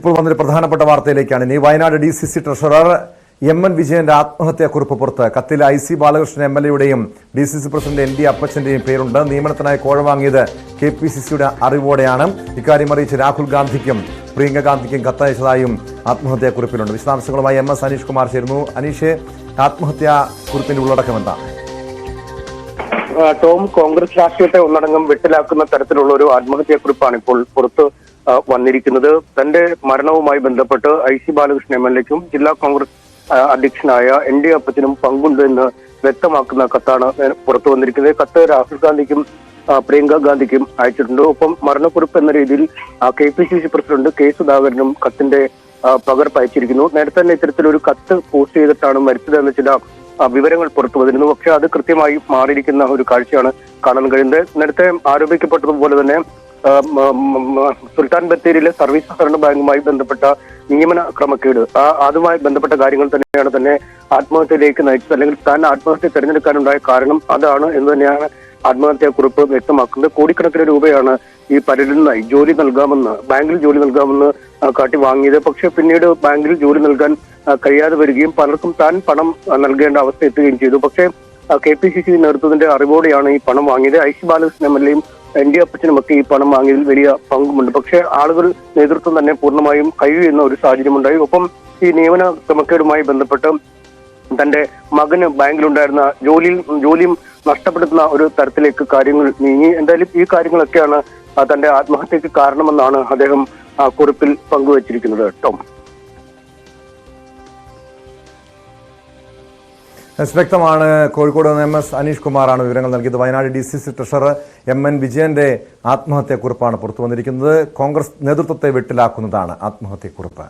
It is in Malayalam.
ഇപ്പോൾ വന്നൊരു പ്രധാനപ്പെട്ട വാർത്തയിലേക്കാണ്. ഇനി Wayanad D C C treasurer M N വിജയന്റെ ആത്മഹത്യാക്കുറിപ്പ് പുറത്ത്. കത്തിൽ I C Balakrishnan M L എയുടെയും D C C president N D അപ്പച്ചന്റെയും പേരുണ്ട്. നിയമനത്തിനായി കോഴ വാങ്ങിയത് കെ പി സി സിയുടെ അറിവോടെയാണ്. ഇക്കാര്യം അറിയിച്ച് രാഹുൽ ഗാന്ധിക്കും പ്രിയങ്ക ഗാന്ധിക്കും കത്തയച്ചതായും ആത്മഹത്യാക്കുറിപ്പിലുണ്ട്. വിശദാംശങ്ങളുമായി എം എസ് അനീഷ് കുമാർ ചേരുന്നു. അനീഷ് ആത്മഹത്യാക്കുറിപ്പിന്റെ ഉള്ളടക്കം എന്താ? ടോം കോൺഗ്രസ് രാഷ്ട്രീയത്തെ ഒന്നടങ്കം വെട്ടിലാക്കുന്ന തരത്തിലുള്ള ഒരു ആത്മഹത്യാക്കുറിപ്പാണ് ഇപ്പോൾ പുറത്ത് വന്നിരിക്കുന്നത്. തന്റെ മരണവുമായി ബന്ധപ്പെട്ട് I C Balakrishnan M L എക്കും ജില്ലാ കോൺഗ്രസ് അധ്യക്ഷനായ എൻ ഡി അപ്പച്ചനും പങ്കുണ്ട് എന്ന് വ്യക്തമാക്കുന്ന കത്താണ് പുറത്തു വന്നിരിക്കുന്നത്. കത്ത് രാഹുൽ ഗാന്ധിക്കും പ്രിയങ്ക ഗാന്ധിക്കും അയച്ചിട്ടുണ്ട്. ഒപ്പം മരണക്കുറിപ്പ് എന്ന രീതിയിൽ K P C C president K സുധാകരനും കത്തിന്റെ പകർപ്പ് അയച്ചിരിക്കുന്നു. നേരത്തെ തന്നെ ഇത്തരത്തിലൊരു കത്ത് പോസ്റ്റ് ചെയ്തിട്ടാണ് മരിച്ചതെന്ന് ചില വിവരങ്ങൾ പുറത്തു വന്നിരുന്നു. പക്ഷെ അത് കൃത്യമായി മാറിയിരിക്കുന്ന ഒരു കാഴ്ചയാണ് കാണാൻ കഴിയുന്നത്. നേരത്തെ ആരോപിക്കപ്പെട്ടതുപോലെ തന്നെ സുൽത്താൻ ബത്തേരിയിലെ സർവീസ് സഹകരണ ബാങ്കുമായി ബന്ധപ്പെട്ട നിയമന ക്രമക്കേട്. അതുമായി ബന്ധപ്പെട്ട കാര്യങ്ങൾ തന്നെയാണ് തന്നെ ആത്മഹത്യയിലേക്ക് നയിച്ചത്. അല്ലെങ്കിൽ താൻ ആത്മഹത്യ തിരഞ്ഞെടുക്കാനുണ്ടായ കാരണം അതാണ് എന്ന് തന്നെയാണ് ആത്മഹത്യാക്കുറിപ്പ് വ്യക്തമാക്കുന്നത്. കോടിക്കണക്കിന് രൂപയാണ് ഈ പലരിൽ നിന്നായി ജോലി നൽകാമെന്ന് ബാങ്കിൽ ജോലി നൽകാമെന്ന് കാട്ടി വാങ്ങിയത്. പക്ഷെ പിന്നീട് ബാങ്കിൽ ജോലി നൽകാൻ കഴിയാതെ വരികയും പലർക്കും താൻ പണം നൽകേണ്ട അവസ്ഥ എത്തുകയും ചെയ്തു. പക്ഷേ കെ പി സി സി നേതൃത്വത്തിന്റെ അറിവോടെയാണ് ഈ പണം വാങ്ങിയത്. I C Balakrishnan M L എയും എൻ ഡി അപ്പച്ചനും ഒക്കെ ഈ പണം വാങ്ങിയതിൽ വലിയ പങ്കുമുണ്ട്. പക്ഷേ ആളുകൾ നേതൃത്വം തന്നെ പൂർണമായും കഴിയുന്ന ഒരു സാഹചര്യമുണ്ടായി. ഒപ്പം ഈ നിയമന ക്രമക്കേടുമായി ബന്ധപ്പെട്ട് തന്റെ മകന് ബാങ്കിലുണ്ടായിരുന്ന ജോലിയിൽ ജോലിയും നഷ്ടപ്പെടുത്തുന്ന ഒരു തരത്തിലേക്ക് കാര്യങ്ങൾ നീങ്ങി. എന്തായാലും ഈ കാര്യങ്ങളൊക്കെയാണ് തന്റെ ആത്മഹത്യക്ക് കാരണമെന്നാണ് അദ്ദേഹം കുറിപ്പിൽ പങ്കുവച്ചിരിക്കുന്നത്. ടോം. എസ് വ്യക്തമാണ്. കോഴിക്കോട് നിന്ന് എം എസ് അനീഷ് കുമാറാണ് വിവരങ്ങൾ നൽകിയത്. Wayanad D C C treasurer M N വിജയന്റെ ആത്മഹത്യാക്കുറിപ്പാണ് പുറത്തു വന്നിരിക്കുന്നത് കോൺഗ്രസ് നേതൃത്വത്തെ വെട്ടിലാക്കുന്നതാണ് ആത്മഹത്യാക്കുറിപ്പ്.